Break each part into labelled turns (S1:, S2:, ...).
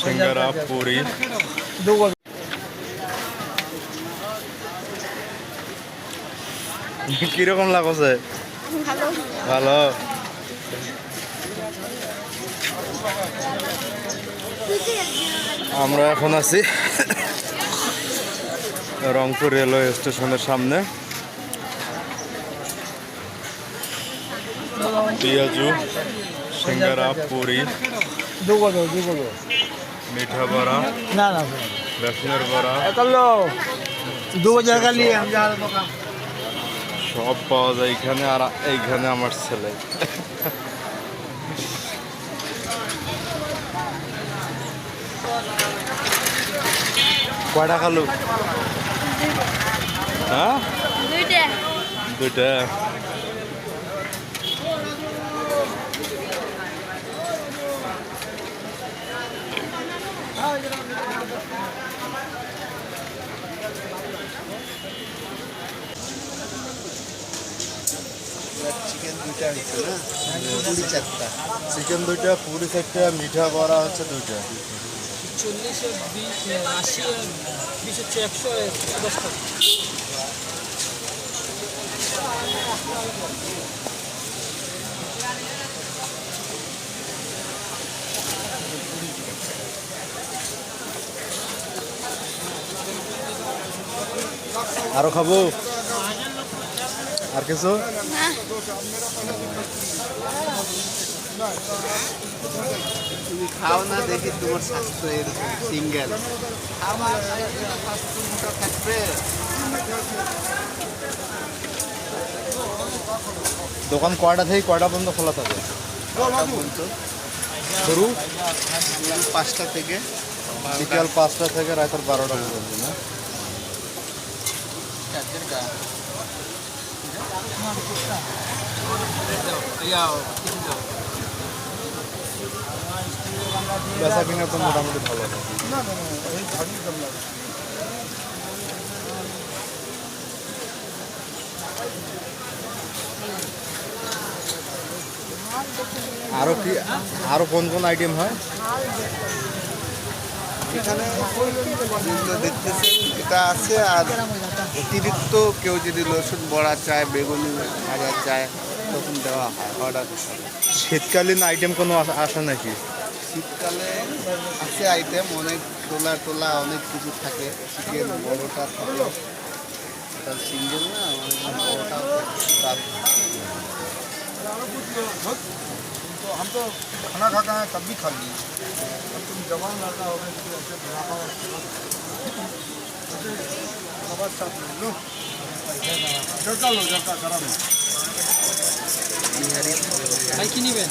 S1: সিঙ্গারা পুরি কীরকম লাগছে?
S2: ভালো।
S1: ভালো। আমরা এখন আছি রংপুর রেলওয়ে স্টেশনের সামনে। পেঁয়াজু সিঙ্গারা পুরি।
S3: দু কত দু কত
S1: মিঠা বড়া
S3: না না
S1: বেসনের বড়া।
S3: একালো। দু বছর খালি
S1: সব পাওয়া যায় এখানে আর এইখানে আমার ছেলে। কয়টা খালো? হ্যাঁ?
S2: দুইটা।
S1: দুইটা।
S4: চিকেন দুইটা হচ্ছে না? পুরি চারটা।
S1: চিকেন দুইটা পুরি চারটা মিঠা বড়া হচ্ছে দুইটা।
S3: চল্লিশে আশি বিশ হচ্ছে একশো দশ টাকা।
S1: আরও খাব। আর কিছু?
S4: খাও না দেখি তোমার স্বাস্থ্য এরকম সিঙ্গেল। আমার স্বাস্থ্য থাকবে
S1: দোকান কয়টা থেকে কয়টা পর্যন্ত খোলা থাকে? শুরু?
S4: পাঁচটা থেকে।
S1: বিকাল পাঁচটা থেকে রাতের বারোটা পর্যন্ত না? বেচা কিনা তো মোটামুটি ভালো। না আরও কি আরও কোন কোন আইটেম হয়?
S4: এখানে দেখতেছেন এটা আছে আর অতিরিক্ত কেউ যদি রসুন বড়া চায় বেগুনি ভাজা চায় তখন দেওয়া হয় অর্ডার
S1: শীতকালীন আইটেম কোনো আস- নাকি?
S4: শীতকালে আছে আইটেম অনেক টোলা টোলা অনেক কিছু থাকে। চিকেন বড়টা থাকে। সিঙ্গেল না তার
S5: तो हम तो खाना खा हैं तब भी खा लिए अब तुम जवान लड़का हो गए तो लो। जड़का लो जड़का गरम। है
S3: नहीं बहन?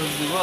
S3: দেন
S4: দিব